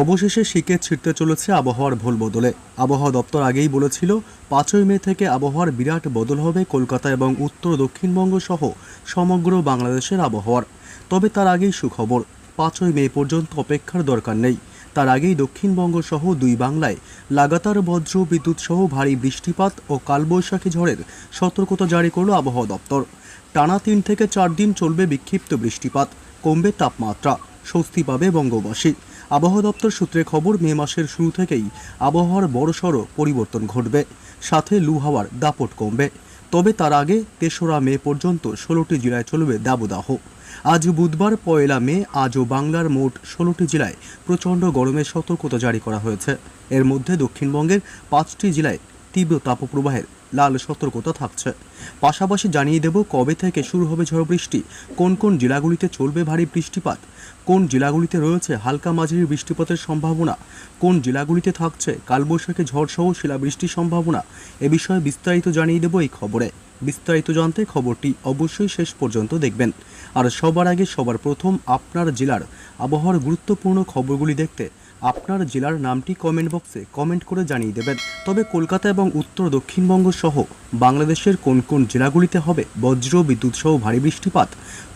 অবশেষে শীতে ছিটতে চলেছে আবহাওয়ার ভুল বদলে। আবহাওয়া দপ্তর আগেই বলেছিল, পাঁচই মে থেকে আবহাওয়ার বিরাট বদল হবে কলকাতা এবং উত্তর দক্ষিণবঙ্গ সহ সমগ্র বাংলাদেশের আবহাওয়ার। তবে তার আগেই সুখবর, পাঁচই মে পর্যন্ত অপেক্ষার দরকার নেই। তার আগেই দক্ষিণবঙ্গ সহ দুই বাংলায় লাগাতার বজ্র বিদ্যুৎ সহ ভারী বৃষ্টিপাত ও কালবৈশাখী ঝড়ের সতর্কতা জারি করল আবহাওয়া দপ্তর। টানা তিন থেকে চার দিন চলবে বিক্ষিপ্ত বৃষ্টিপাত, কমবে তাপমাত্রা, স্বস্তি পাবে বঙ্গবাসী। আবহাওয়া দপ্তর সূত্রে খবর, মে মাসের শুরু থেকেই আবহাওয়ার বড়সড় পরিবর্তন ঘটবে। সাথে লু হাওয়ার দাপট কমবে। তবে তার আগে তেসরা মে পর্যন্ত ষোলোটি জেলায় চলবে দাবদাহ। আজ বুধবার পয়লা মে, আজও বাংলার মোট ষোলোটি জেলায় প্রচণ্ড গরমের সতর্কতা জারি করা হয়েছে। এর মধ্যে দক্ষিণবঙ্গের পাঁচটি জেলায় তীব্র তাপপ্রবাহের লাল সতর্কতা থাকছে। পাশাপাশি জানিয়ে দেব কবে থেকে শুরু হবে ঝড় বৃষ্টি, কোন কোন জেলাগুলিতে চলবে ভারী বৃষ্টিপাত, কোন জেলাগুলিতে রয়েছে হালকা মাঝারি বৃষ্টিপাতের সম্ভাবনা, কোন জেলাগুলিতে থাকছে কালবৈশাখী ঝড়সহ শিলাবৃষ্টির সম্ভাবনা, এ বিষয়ে বিস্তারিত জানিয়ে দেব এই খবরে। বিস্তারিত জানতে খবরটি অবশ্যই শেষ পর্যন্ত দেখবেন। আর সবার আগে সবার প্রথম আপনার জেলার আবহাওয়ার গুরুত্বপূর্ণ খবরগুলি দেখতে আপনার জেলার নামটি কমেন্ট বক্সে কমেন্ট করে জানিয়ে দেবেন। তবে কলকাতা এবং উত্তর দক্ষিণবঙ্গ সহ বাংলাদেশের কোন কোন জেলাগুলিতে হবে বজ্র বিদ্যুৎ সহ ভারী বৃষ্টিপাত?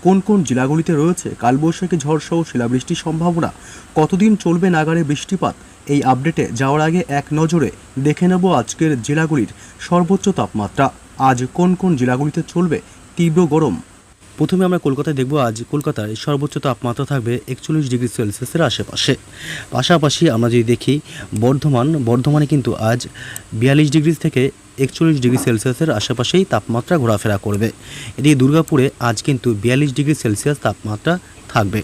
কোন কোন জেলাগুলিতে রয়েছে কালবৈশাখী ঝড় সহ শিলাবৃষ্টির সম্ভাবনা? কতদিন চলবে নাগারে বৃষ্টিপাত? এই আপডেটে যাওয়ার আগে এক নজরে দেখে নেব আজকের জেলাগুলির সর্বোচ্চ তাপমাত্রা। আজ কোন কোন জেলাগুলিতে চলবে তীব্র গরম? প্রথমে আমরা কলকাতায় দেখব আজ কলকাতায় সর্বোচ্চ তাপমাত্রা থাকবে একচল্লিশ ডিগ্রি সেলসিয়াসের আশেপাশে। পাশাপাশি আমরা যদি দেখি বর্ধমান, বর্ধমানে কিন্তু আজ বিয়াল্লিশ ডিগ্রি থেকে একচল্লিশ ডিগ্রি সেলসিয়াসের আশেপাশেই তাপমাত্রা ঘোরাফেরা করবে। এদিকে দুর্গাপুরে আজ কিন্তু বিয়াল্লিশ ডিগ্রি সেলসিয়াস তাপমাত্রা থাকবে।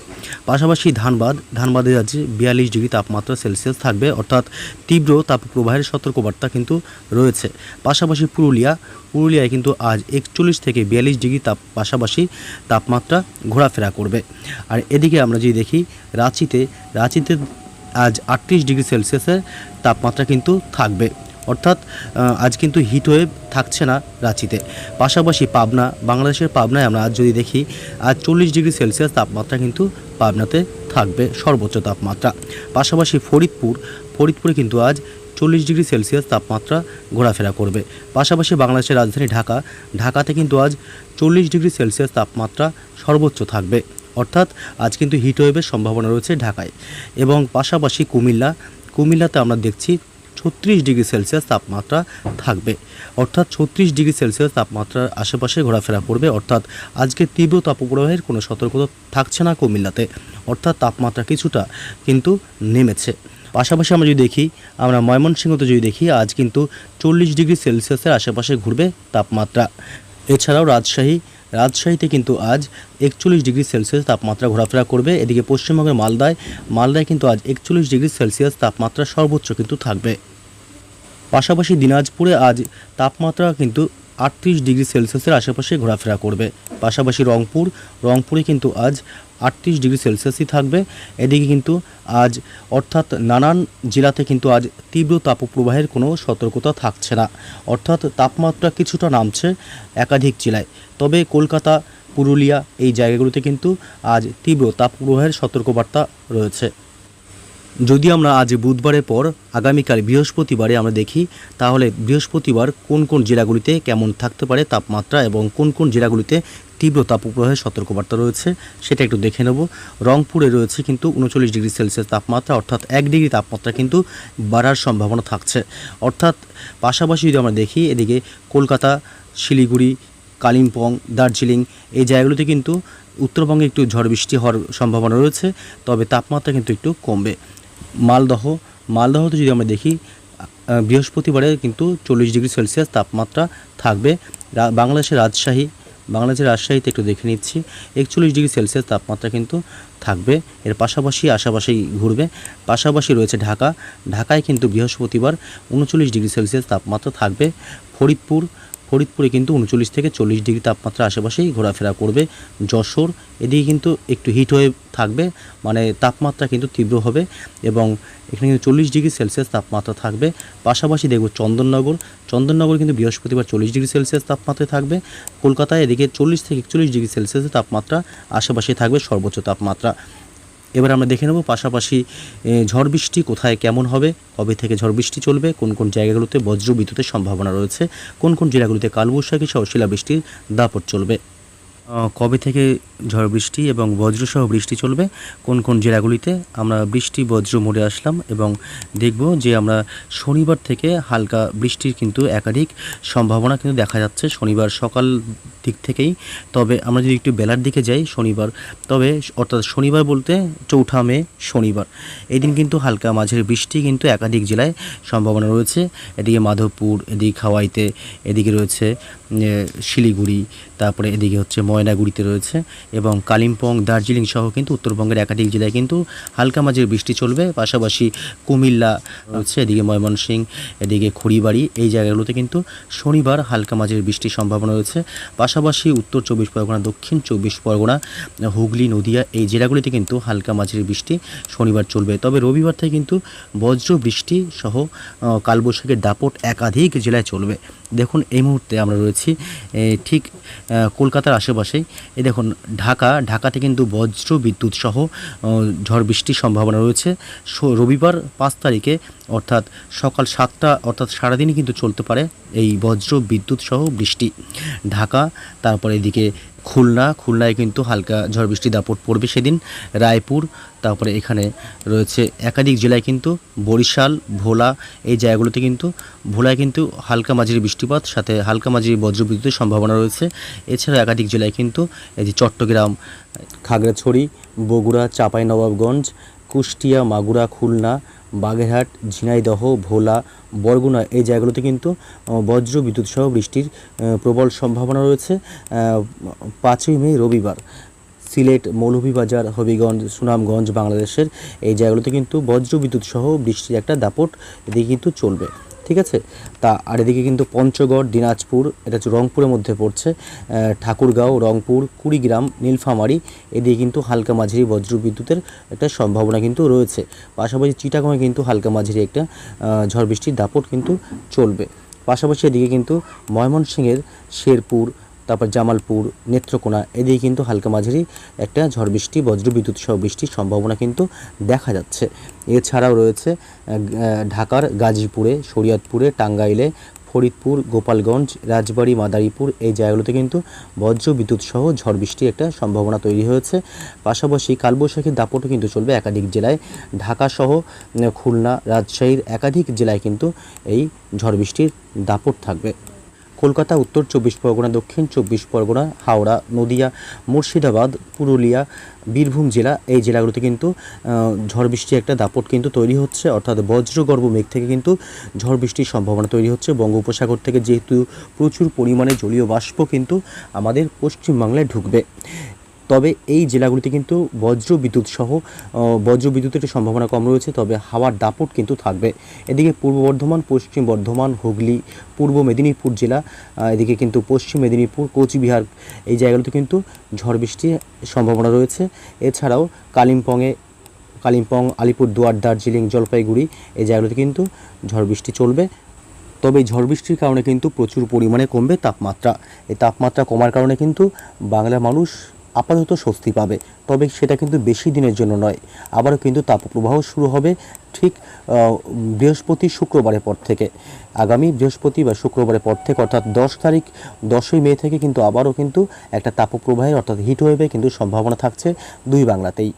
পাশাপাশি ধানবাদ, ধানবাদে আজ বিয়াল্লিশ ডিগ্রি তাপমাত্রা সেলসিয়াস থাকবে, অর্থাৎ তীব্র তাপপ্রবাহের সতর্কবার্তা কিন্তু রয়েছে। পাশাপাশি পুরুলিয়া, পুরুলিয়ায় কিন্তু আজ একচল্লিশ থেকে বিয়াল্লিশ ডিগ্রি তাপ পাশাপাশি তাপমাত্রা ঘোরাফেরা করবে। আর এদিকে আমরা যদি দেখি, রাঁচিতে রাঁচিতে আজ আটত্রিশ ডিগ্রি সেলসিয়াসের তাপমাত্রা কিন্তু থাকবে। অর্থাৎ আজ কিন্তু হিট ওয়েভ থাকছে না রাঁচিতে। পাশাপাশি পাবনা, বাংলাদেশের পাবনায় আমরা আজ যদি দেখি, আজ চল্লিশ ডিগ্রি সেলসিয়াস তাপমাত্রা কিন্তু পাবনাতে থাকবে, সর্বোচ্চ তাপমাত্রা। পাশাপাশি ফরিদপুর, ফরিদপুরে কিন্তু আজ চল্লিশ ডিগ্রি সেলসিয়াস তাপমাত্রা ঘোরাফেরা করবে। পাশাপাশি বাংলাদেশের রাজধানী ঢাকা, ঢাকাতে কিন্তু আজ চল্লিশ ডিগ্রি সেলসিয়াস তাপমাত্রা সর্বোচ্চ থাকবে। অর্থাৎ, আজ কিন্তু হিট ওয়েভের সম্ভাবনা রয়েছে ঢাকায়। এবং পাশাপাশি কুমিল্লা, কুমিল্লাতে আমরা দেখছি ছত্রিশ ডিগ্রি সেলসিয়াস তাপমাত্রা থাকবে। অর্থাৎ ছত্রিশ ডিগ্রি সেলসিয়াস তাপমাত্রার আশেপাশে ঘোরাফেরা করবে। অর্থাৎ আজকে তীব্র তাপপ্রবাহের কোনো সতর্কতা থাকছে না কুমিল্লাতে। অর্থাৎ তাপমাত্রা কিছুটা কিন্তু নেমেছে। পাশাপাশি আমরা যদি দেখি, আমরা ময়মনসিংহতে যদি দেখি, আজ কিন্তু চল্লিশ ডিগ্রি সেলসিয়াসের আশেপাশে ঘুরবে তাপমাত্রা। এছাড়াও রাজশাহী, রাজশাহীতে কিন্তু আজ একচল্লিশ ডিগ্রি সেলসিয়াস তাপমাত্রা ঘোরাফেরা করবে। এদিকে পশ্চিমবঙ্গের মালদায় মালদায় কিন্তু আজ একচল্লিশ ডিগ্রি সেলসিয়াস তাপমাত্রা সর্বোচ্চ কিন্তু থাকবে। পাশাপাশি দিনাজপুরে আজ তাপমাত্রা কিন্তু আটত্রিশ ডিগ্রি সেলসিয়াসের আশেপাশে ঘোরাফেরা করবে। পাশাপাশি রংপুর, রংপুরে কিন্তু আজ আটত্রিশ ডিগ্রি সেলসিয়াসই থাকবে। এদিকে কিন্তু আজ অর্থাৎ নানান জেলাতে কিন্তু আজ তীব্র তাপপ্রবাহের কোনো সতর্কতা থাকছে না। অর্থাৎ তাপমাত্রা কিছুটা নামছে একাধিক জেলায়। তবে কলকাতা, পুরুলিয়া এই জায়গাগুলোতে কিন্তু আজ তীব্র তাপপ্রবাহের সতর্কবার্তা রয়েছে। যদি আমরা আজ বুধবারের পর আগামীকাল বৃহস্পতিবারে আমরা দেখি, তাহলে বৃহস্পতিবার কোন কোন জেলাগুলিতে কেমন থাকতে পারে তাপমাত্রা এবং কোন কোন জেলাগুলিতে তীব্র তাপপ্রবাহের সতর্কবার্তা রয়েছে, সেটা একটু দেখে নেব। রংপুরে রয়েছে কিন্তু উনচল্লিশ ডিগ্রি সেলসিয়াস তাপমাত্রা, অর্থাৎ এক ডিগ্রি তাপমাত্রা কিন্তু বাড়ার সম্ভাবনা থাকছে। অর্থাৎ পাশাপাশি যদি আমরা দেখি, এদিকে কলকাতা, শিলিগুড়ি, কালিম্পং, দার্জিলিং, এই জায়গাগুলোতে কিন্তু উত্তরবঙ্গে একটু ঝড় বৃষ্টি হওয়ার সম্ভাবনা রয়েছে, তবে তাপমাত্রা কিন্তু একটু কমবে। মালদহ, মালদহতে যদি আমরা দেখি বৃহস্পতিবারে কিন্তু চল্লিশ ডিগ্রি সেলসিয়াস তাপমাত্রা থাকবে। বাংলাদেশের রাজশাহী, বাংলাদেশের রাজশাহীতে একটু দেখে নিচ্ছি, একচল্লিশ ডিগ্রি সেলসিয়াস তাপমাত্রা কিন্তু থাকবে। এর পাশাপাশি আশাপাশি ঘুরবে। পাশাপাশি রয়েছে ঢাকা। ঢাকায় কিন্তু বৃহস্পতিবার উনচল্লিশ ডিগ্রি সেলসিয়াস তাপমাত্রা থাকবে। ফরিদপুর ফরিদপুরে কিন্তু উনচল্লিশ থেকে চল্লিশ ডিগ্রি তাপমাত্রা আশেপাশেই ঘোরাফেরা করবে যশোর। এদিকে কিন্তু একটু হিট হয়ে থাকবে মানে তাপমাত্রা কিন্তু তীব্র হবে এবং এখানে কিন্তু চল্লিশ ডিগ্রি সেলসিয়াস তাপমাত্রা থাকবে। পাশাপাশি দেখব চন্দননগর চন্দননগর কিন্তু বৃহস্পতিবার চল্লিশ ডিগ্রি সেলসিয়াস তাপমাত্রায় থাকবে। কলকাতায় এদিকে চল্লিশ থেকে একচল্লিশ ডিগ্রি সেলসিয়াসের তাপমাত্রা আশেপাশে থাকবে সর্বোচ্চ তাপমাত্রা। এবার আমরা দেখে নেব পাশাপাশি ঝড় বৃষ্টি কোথায় কেমন হবে, কবে থেকে ঝড় বৃষ্টি চলবে, কোন কোন জায়গাগুলোতে বজ্র বিদ্যুতের সম্ভাবনা রয়েছে, কোন কোন জেলাগুলিতে কালবৈশাখী সহ শিলাবৃষ্টির দাপট চলবে। কবে থেকে ঝড় বৃষ্টি এবং বজ্রসহ বৃষ্টি চলবে, কোন কোন জেলাগুলিতে? আমরা বৃষ্টি, বজ্র মোড়ে আসলাম এবং দেখব যে আমরা শনিবার থেকে হালকা বৃষ্টির কিন্তু একাধিক সম্ভাবনা কিন্তু দেখা যাচ্ছে শনিবার সকাল দিক থেকেই। তবে আমরা যদি একটু বেলার দিকে যাই শনিবার, তবে অর্থাৎ শনিবার বলতে চৌঠা মে শনিবার। এই দিন কিন্তু হালকা মাঝের বৃষ্টি কিন্তু একাধিক জেলায় সম্ভাবনা রয়েছে। এদিকে মাধবপুর, এদিকে খাওয়াইতে এদিকে রয়েছে শিলিগুড়ি, তারপরে এদিকে হচ্ছে ময়নাগুড়িতে রয়েছে এবং কালিম্পং, দার্জিলিং সহ কিন্তু উত্তরবঙ্গের একাধিক জেলায় কিন্তু হালকা মাঝের বৃষ্টি চলবে। পাশাপাশি কুমিল্লা রয়েছে, এদিকে ময়মনসিং, এদিকে খড়িবাড়ি, এই জায়গাগুলোতে কিন্তু শনিবার হালকা মাঝের বৃষ্টির সম্ভাবনা রয়েছে। পাশাপাশি উত্তর চব্বিশ পরগনা, দক্ষিণ চব্বিশ পরগনা, হুগলি, নদিয়া এই জেলাগুলিতে কিন্তু হালকা মাঝের বৃষ্টি শনিবার চলবে। তবে রবিবার থেকে কিন্তু বজ্র বৃষ্টি সহ কালবৈশাখীর দাপট একাধিক জেলায় চলবে। দেখুন, এই মুহূর্তে আমরা রয়েছি ঠিক কলকাতার আশেপাশেই। এই দেখুন, ঢাকা, ঢাকাতে কিন্তু বজ্র বিদ্যুৎ সহ ঝড় বৃষ্টির সম্ভাবনা রয়েছে। রবিবার পাঁচ তারিখে, অর্থাৎ সকাল সাতটা, অর্থাৎ সারাদিনই কিন্তু চলতে পারে এই বজ্র বিদ্যুৎ সহ বৃষ্টি। ঢাকা, তারপরে এদিকে খুলনা, খুলনায় কিন্তু হালকা ঝড় বৃষ্টি দাপট পড়বে সেদিন। রায়পুর, তারপরে এখানে রয়েছে একাধিক জেলায় কিন্তু বরিশাল, ভোলা, এই জায়গাগুলোতে কিন্তু, ভোলায় কিন্তু হালকা মাঝারি বৃষ্টিপাত, সাথে হালকা মাঝারি বজ্রবিদ্যুতের সম্ভাবনা রয়েছে। এছাড়া একাধিক জেলায় কিন্তু এই যে চট্টগ্রাম, খাগড়াছড়ি, বগুড়া, চাঁপাইনবাবগঞ্জ, কুষ্টিয়া, মাগুরা, খুলনা বাগেরহাট, ঝিনাইদহ, ভোলা, বরগুনা এই জায়গাগুলোতে কিন্তু বজ্র বিদ্যুৎ সহ বৃষ্টির প্রবল সম্ভাবনা রয়েছে পাঁচই মে রবিবার। সিলেট, মৌলভীবাজার, হবিগঞ্জ, সুনামগঞ্জ, বাংলাদেশের এই জায়গাগুলোতে কিন্তু বজ্র বিদ্যুৎ সহ বৃষ্টির একটা দাপট এদিকে কিন্তু চলবে। ঠিক আছে? তা আর এদিকে কিন্তু পঞ্চগড়, দিনাজপুর, এটা হচ্ছে রংপুরের মধ্যে পড়ছে ঠাকুরগাঁও, রংপুর, কুড়িগ্রাম, নীলফামারি, এদিকে কিন্তু হালকা মাঝারি বজ্রবিদ্যুতের একটা সম্ভাবনা কিন্তু রয়েছে। পাশাপাশি চিটাগঙে কিন্তু হালকা মাঝারি একটা ঝড় বৃষ্টির দাপট কিন্তু চলবে। পাশাপাশি এদিকে কিন্তু ময়মনসিংহের শেরপুর তারপর জামালপুর, নেত্রকোনা, এদিকে কিন্তু হালকা মাঝারি একটা ঝড় বৃষ্টি, বজ্রবিদ্যুৎ সহ বৃষ্টির সম্ভাবনা কিন্তু দেখা যাচ্ছে। এছাড়াও রয়েছে ঢাকার গাজীপুরে, শরীয়তপুরে, টাঙ্গাইলে, ফরিদপুর, গোপালগঞ্জ, রাজবাড়ী, মাদারীপুর এই জায়গাগুলোতে কিন্তু বজ্র বিদ্যুৎ সহ ঝড় বৃষ্টির একটা সম্ভাবনা তৈরি হয়েছে। পাশাপাশি কালবৈশাখীর দাপটও কিন্তু চলবে একাধিক জেলায়। ঢাকা সহ খুলনা, রাজশাহীর একাধিক জেলায় কিন্তু এই ঝড় বৃষ্টির দাপট থাকবে। কলকাতা, উত্তর চব্বিশ পরগনা, দক্ষিণ চব্বিশ পরগনা, হাওড়া, নদিয়া, মুর্শিদাবাদ, পুরুলিয়া, বীরভূম জেলা, এই জেলাগুলোতে কিন্তু ঝড় বৃষ্টির একটা দাপট কিন্তু তৈরি হচ্ছে। অর্থাৎ বজ্রগর্ভ মেঘ থেকে কিন্তু ঝড় বৃষ্টির সম্ভাবনা তৈরি হচ্ছে। বঙ্গ উপসাগর থেকে যেহেতু প্রচুর পরিমাণে জলীয় বাষ্প কিন্তু আমাদের পশ্চিমবাংলায় ঢুকবে। তবে এই জেলাগুলিতে কিন্তু বজ্র বিদ্যুৎ সহ বজ্র বিদ্যুতের একটু সম্ভাবনা কম রয়েছে, তবে হাওয়ার দাপট কিন্তু থাকবে। এদিকে পূর্ব বর্ধমান, পশ্চিম বর্ধমান, হুগলি, পূর্ব মেদিনীপুর জেলা এদিকে কিন্তু পশ্চিম মেদিনীপুর, কোচবিহার, এই জায়গাগুলোতে কিন্তু ঝড় বৃষ্টির সম্ভাবনা রয়েছে। এছাড়াও কালিম্পংয়ে, কালিম্পং, আলিপুরদুয়ার, দার্জিলিং, জলপাইগুড়ি, এই জায়গাগুলোতে কিন্তু ঝড় বৃষ্টি চলবে। তবে ঝড় বৃষ্টির কারণে কিন্তু প্রচুর পরিমাণে কমবে তাপমাত্রা। এই তাপমাত্রা কমার কারণে কিন্তু বাংলার মানুষ আপাতত স্বস্তি পাবে। তবে সেটা কিন্তু বেশি দিনের জন্য নয়। আবারও কিন্তু তাপপ্রবাহ শুরু হবে ঠিক বৃহস্পতি শুক্রবারের পর থেকে। আগামী বৃহস্পতি বা শুক্রবারের পর থেকে, অর্থাৎ দশ তারিখ, দশই মে থেকে কিন্তু আবারও কিন্তু একটা তাপপ্রবাহের অর্থাৎ হিট ওয়েভে কিন্তু সম্ভাবনা থাকছে দুই বাংলাতেই।